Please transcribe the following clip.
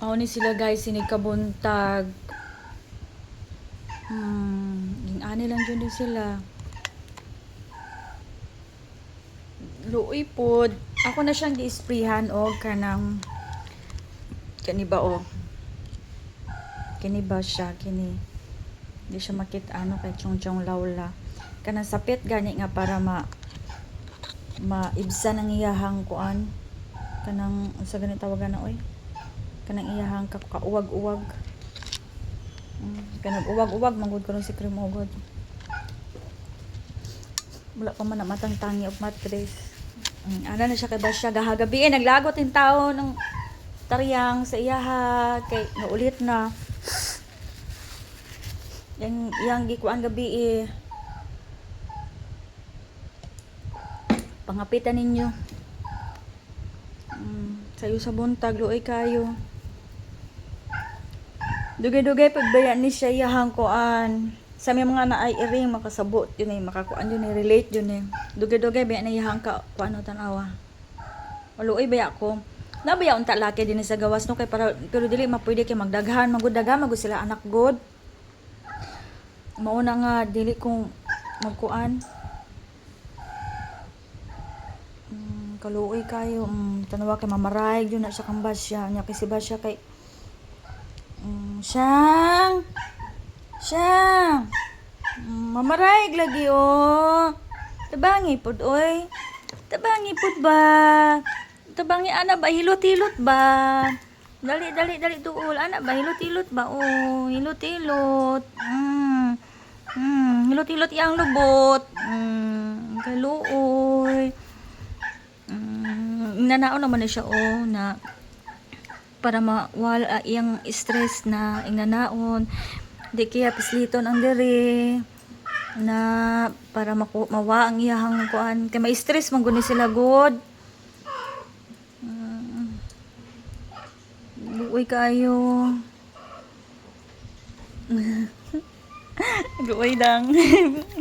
Mao ni sila guys, sinigkabuntag. Hmm, gingani lang dyan sila. Luoy pod. Ako na siyang gi-sprayhan og kanang kani ba o? Kini ba siya kini? Di siya makita ano kay chong chong lawla. Kanang sapit gani nga para ma maibsan ang iyahang kuan kanang sa ganit tawagan na oy kanang iyahang ka kauwag-uwag. Mm, kanang uwag-uwag manggod karon si cream ugod wala pa man matang tangi of mattress mm, ana na siya kay Basya gahagabi. Eh naglagot yung tao ng taryang sa iyaha kay naulit na. Yang yang gikuan gabi eh. Pangapitan ninyo. Mm, sayo sa buntag luoy kayo dugay-dugay pagbayan ni siya iyahang kuan sa may mga naay iring makasabot yun eh makakuan yun eh relate yun eh dugay-dugay bayan na iyahang ka kuan o tanawa waluoy baya ko nabaya unta laki din sa gawas no kay para pero dili mapwede kay magdaghan magud daghan magud sila anak god mauna nga dili kong magkuan Mm, kaluoy kayo. Mm, tanawa kay mamaray yun na siya kang basya. Nya kay si kay Siyang! Siyang! Mm, mamaray lagi oh. Tabangi pod oy. Tabangi pod ba? Tabangi ana ba hilot-hilot ba? Dali dali dali tuol ana ba hilot-hilot ba? Oh, hilot-hilot. Mm. Mm, hilot-hilot yang lubot. Mm, kaluoy. Mm, nanao naman na siya oh na para mawala iyang stress na inanaon. Di kaya pisliton ang dere na para maku mawa ang iyahang kuan. Kay may stress man guni sila god mm, luoy kayo luoy lang